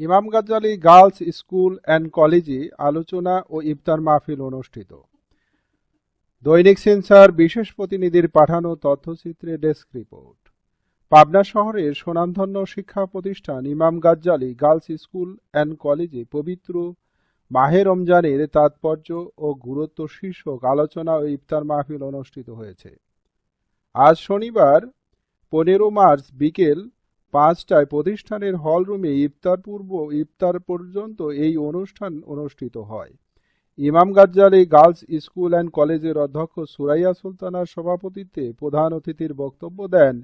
ইমাম Ghazali girls school and কলেজে আলোচনা ও ইফতার মাহফিল অনুষ্ঠিত। দৈনিক সেন্সার বিশেষ প্রতিনিধির পাঠানো তথ্যচিত্রে ডেস্ক রিপোর্ট। পাবনা শহরের সুনামধন্য শিক্ষা প্রতিষ্ঠান ইমাম গাজ্জালি গার্লস স্কুল অ্যান্ড কলেজে পবিত্র মাহে রমজানের তাৎপর্য ও গুরুত্ব শীর্ষক আলোচনা ও ইফতার মাহফিল অনুষ্ঠিত হয়েছে। আজ শনিবার, পনেরো মার্চ বিকেল পাঁচটায় প্রতিষ্ঠানের হলরুমে ইফতার পূর্ব, ইফতার পর্যন্ত এই অনুষ্ঠান অনুষ্ঠিত হয়। ইমাম গাজ্জালি গার্লস স্কুল অ্যান্ড কলেজের অধ্যক্ষ সুরাইয়া সুলতানার সভাপতিত্বে প্রধান অতিথির বক্তব্য দেন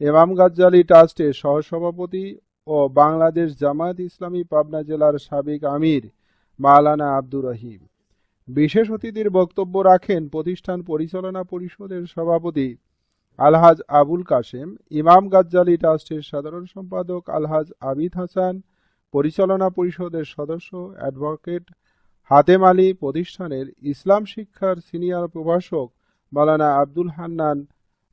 ইমাম গাজ্জালি ট্রাস্টের সহসভাপতি ও বাংলাদেশ জামায়াত ইসলামী পাবনা জেলার সাবেক আমির মালানা আব্দুর রহিম। বিশেষ অতিথির বক্তব্য রাখেন প্রতিষ্ঠান পরিচালনা পরিষদের সভাপতি আলহাজ আবুল কাশেম, ইমাম গাজ্জালি ট্রাস্টের সাধারণ সম্পাদক আলহাজ আবিদ হাসান, পরিচালনা পরিষদের সদস্য অ্যাডভোকেট হাতেম আলী, প্রতিষ্ঠানের ইসলাম শিক্ষার সিনিয়র প্রভাষক মালানা আব্দুল হান্নান,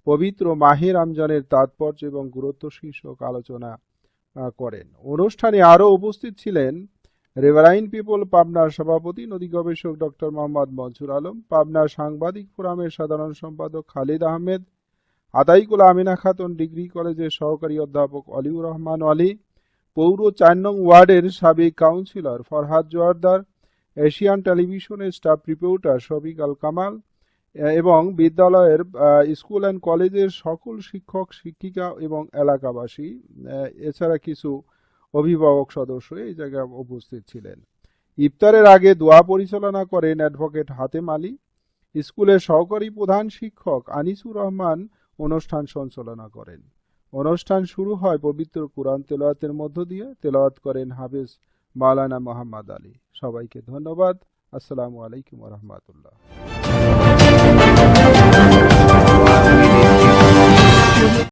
পবিত্র মাহে রমজানের তাৎপর্য এবং গুরুত্ব শীর্ষক আলোচনা করেন। অনুষ্ঠানে আরও উপস্থিত ছিলেন রেভারাইন পিপল পাবনার সভাপতি, নদী গবেষক ডক্টর মোহাম্মদ মনসুর আলম, পাবনার সাংবাদিক ফোরামের সাধারণ সম্পাদক খালিদ আহমেদ আদাইকুল আমিনা খাতুন ডিগ্রি কলেজের সহকারী অধ্যাপক অলিউর রহমান আলী, পৌর চার নং ওয়ার্ডের সাবেক কাউন্সিলর ফরহাদ জোয়ারদার, এশিয়ান টেলিভিশনের স্টাফ রিপোর্টার শফিক আল কামাল এবং বিদ্যালয়ের স্কুল অ্যান্ড কলেজের সকল শিক্ষক, শিক্ষিকা এবং এলাকাবাসী এছাড়া কিছু অভিভাবক সদস্য এই জায়গায় উপস্থিত ছিলেন। ইফতারের আগে দোয়া পরিচালনা করেন অ্যাডভোকেট হাতেম আলী। স্কুলের সহকারী প্রধান শিক্ষক আনিসুর রহমান অনুষ্ঠান সঞ্চালনা করেন। অনুষ্ঠান শুরু হয় পবিত্র কোরআন তেলাওয়াতের মধ্য দিয়ে। তেলাওয়াত করেন হাফেজ মালানা মোহাম্মদ আলী। সবাইকে ধন্যবাদ। আসসালামু আলাইকুম রহমতুল্লাহ।